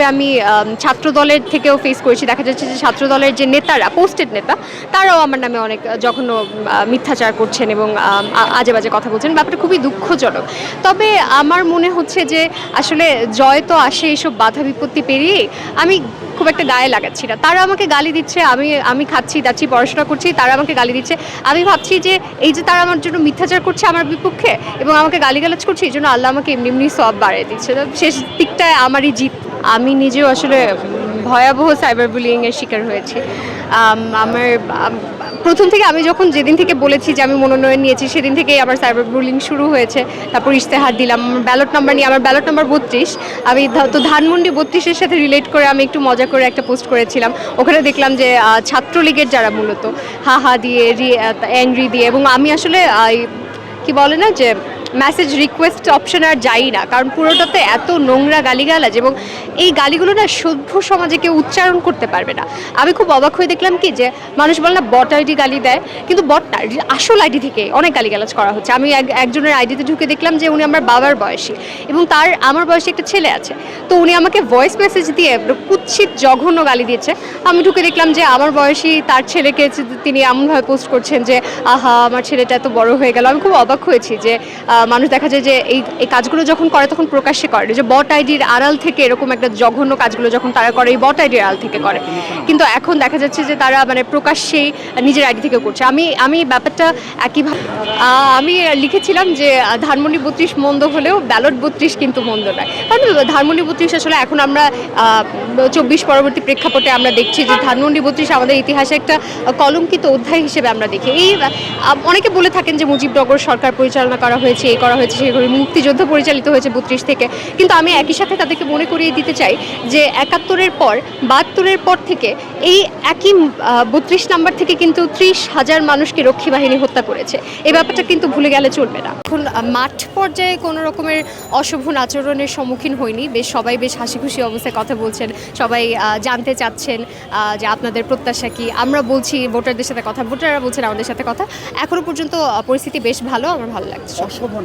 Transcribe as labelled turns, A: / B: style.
A: একইভাবে আমি ছাত্র দলের থেকেও ফেস করেছি, দেখা যাচ্ছে যে ছাত্র দলের যে নেতারা পোস্টেড নেতা, তারাও আমার নামে অনেক জঘন্য মিথ্যাচার করছেন এবং আজে বাজে কথা বলছেন। ব্যাপারটা খুবই দুঃখজনক। তবে আমার মনে হচ্ছে যে, আসলে জয় তো আসে এইসব বাধা বিপত্তি পেরিয়ে, আমি খুব একটা গায়ে লাগাচ্ছি না। তারা আমাকে গালি দিচ্ছে, আমি আমি খাচ্ছি দাচ্ছি পড়াশোনা করছি, তারা আমাকে গালি দিচ্ছে। আমি ভাবছি যে, এই যে তারা আমার জন্য মিথ্যাচার করছে আমার বিপক্ষে, এবং আমাকে গালিগালাজ করছে, এই জন্য আল্লাহ আমাকে এমনি এমনি সব বাড়িয়ে দিচ্ছে। তো শেষ দিকটায় আমারই জিত। আমি নিজেও আসলে ভয়াবহ সাইবার বুলিংয়ের শিকার হয়েছি। আমার প্রথম থেকে আমি যখন যেদিন থেকে বলেছি যে আমি মনোনয়ন নিয়েছি, সেদিন থেকেই আমার সাইবার বুলিং শুরু হয়েছে। তারপর ইশতেহার দিলাম, আমার ব্যালট নাম্বার নিয়ে, আমার ব্যালট নাম্বার বত্রিশ। আমি তো ধানমন্ডি বত্রিশের সাথে রিলেট করে আমি একটু মজা করে একটা পোস্ট করেছিলাম। ওখানে দেখলাম যে ছাত্রলীগের যারা মূলত, হা হা দিয়ে, রি অ্যাংরি দিয়ে, এবং আমি আসলে কি বলে না যে মেসেজ রিকোয়েস্ট অপশন আর যাই না। কারণ পুরোটাতে এত নোংরা গালিগালাজ এবং এই গালিগুলো না সভ্য সমাজে কেউ উচ্চারণ করতে পারবে না। আমি খুব অবাক হয়ে দেখলাম কি যে মানুষ বলে না বট আইডি গালি দেয়, কিন্তু বট আসল আইডি থেকে অনেক গালিগালাজ করা হচ্ছে। আমি এক- একজনের আইডিতে ঢুকে দেখলাম যে উনি আমার বাবার বয়সী এবং তার আমার বয়সে একটা ছেলে আছে। তো উনি আমাকে ভয়েস মেসেজ দিয়ে কুৎসিত, জঘন্য গালি দিয়েছে। আমি ঢুকে দেখলাম যে আমার বয়সী তার ছেলেকে তিনি এমনভাবে পোস্ট করছেন যে, আহা, আমার ছেলেটা এত বড় হয়ে গেল। আমি খুব অবাক হয়েছি যে মানুষ দেখা যায় যে এই এই কাজগুলো যখন করে তখন প্রকাশ্যে করে যে বট আইডির আড়াল থেকে এরকম একটা জঘন্য কাজগুলো যখন তারা করে এই বট আইডির আড়াল থেকে করে। কিন্তু এখন দেখা যাচ্ছে যে তারা মানে প্রকাশ্যেই নিজের আইডি থেকে করছে। আমি আমি ব্যাপারটা একইভাবে আমি লিখেছিলাম যে ধানমন্ডি বত্রিশ মন্দ হলেও ব্যালট বত্রিশ কিন্তু মন্দ নয়। কারণ ধানমন্ডি বত্রিশ আসলে এখন আমরা চব্বিশ পরবর্তী প্রেক্ষাপটে আমরা দেখছি যে ধানমন্ডি বত্রিশ আমাদের ইতিহাসে একটা কলঙ্কিত অধ্যায় হিসেবে আমরা দেখি। এই অনেকে বলে থাকেন যে মুজিবনগর সরকার পরিচালনা করা হয়েছে এই করা হয়েছে সেগুলি মুক্তিযুদ্ধ পরিচালিত হয়েছে বত্রিশ থেকে। কিন্তু আমি একই সাথে তাদেরকে মনে করিয়ে দিতে চাই যে একাত্তরের পর বাহাত্তরের পর থেকে এই একই বত্রিশ নাম্বার থেকে কিন্তু ত্রিশ হাজার মানুষকে রক্ষী বাহিনী হত্যা করেছে। এই ব্যাপারটা কিন্তু ভুলে গেলে চলবে না। এখন মাঠ পর্যায়ে কোনো রকমের অশোভন আচরণের সম্মুখীন হয়নি। বেশ সবাই বেশ হাসি খুশি অবস্থায় কথা বলছেন। সবাই জানতে চাচ্ছেন আহ, যে আপনাদের প্রত্যাশা কি? আমরা বলছি ভোটারদের সাথে কথা ভোটাররা বলছেন আমাদের সাথে কথা। এখনও পর্যন্ত পরিস্থিতি বেশ ভালো আমার ভালো লাগছে।
B: অশোভন।